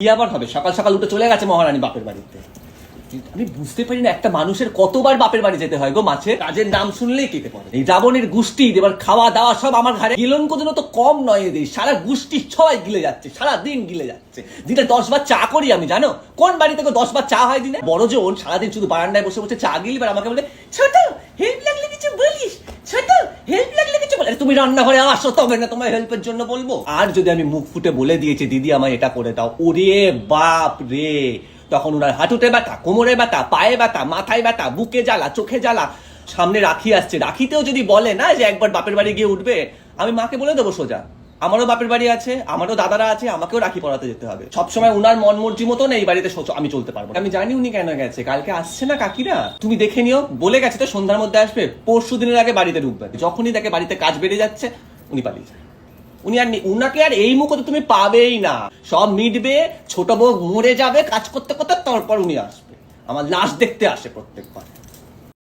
কি আবার হবে, সকাল সকাল উঠে চলে গেছে মহারানী বাপের বাড়িতে। আমি বুঝতে পারি না, একটা মানুষের কতবার বাপের বাড়ি যেতে হয় গো মাছের কাজের নাম শুনলেই কেটে পড়ে। এই রাবণের গোষ্ঠী, এবার খাওয়া দাওয়া সব আমার ঘরে গিলন কোদিনও তো কম নয় এদের। সারা গোষ্ঠী সবাই গিলে যাচ্ছে সারা দিন গিলে যাচ্ছে। দিনে দশ বার চা করি আমি, জানো? কোন বাড়িতে দশ বার চা হয় দিনে? বড় জন সারাদিন শুধু বারান্দায় বসে বসে চা গিলবে আর আমাকে বলে, ছোট তুমি রান্নাঘরে আসো, তবে না তোমায় হেল্পের জন্য বলব। আর যদি আমি মুখ ফুটে বলে দিয়েছি, দিদি, আমায় এটা করে দাও। ওরে বাপ রে! তখন ওনার হাঁটুতে ব্যথা, কোমরে ব্যথা, পায়ে ব্যথা, মাথায় ব্যথা, বুকে জ্বালা, চোখে জ্বালা, সামনে রাখি আসছে, রাখিতেও যদি বলে না যে একবার বাপের বাড়ি গিয়ে উঠবে, আমি মাকে বলে দেবো সোজা। আমারও বাপের বাড়ি আছে, আমারও দাদারা আছে, আমাকেও রাখি পড়াতে যেতে হবে। সবসময় উনার মন মর্জি মতো এই বাড়িতে আমি চলতে পারব আমি জানি উনি কেন গেছে, কালকে আসছে না কাকিরা? তুমি দেখে নিও, বলে গেছে তো সন্ধ্যার মধ্যে আসবে, পরশু দিনের আগে বাড়িতে ঢুকবে। যখনই দেখে বাড়িতে কাজ বেড়ে যাচ্ছে, উনি পালিয়ে যায়। উনি আর। উনাকে আর এই মুখে তুমি পাবেই না। সব মিটবে, ছোট বউ মরে যাবে, কাজ করতে করতে তারপর উনি আসবে। আমার লাশ দেখতে আসে প্রত্যেকবার।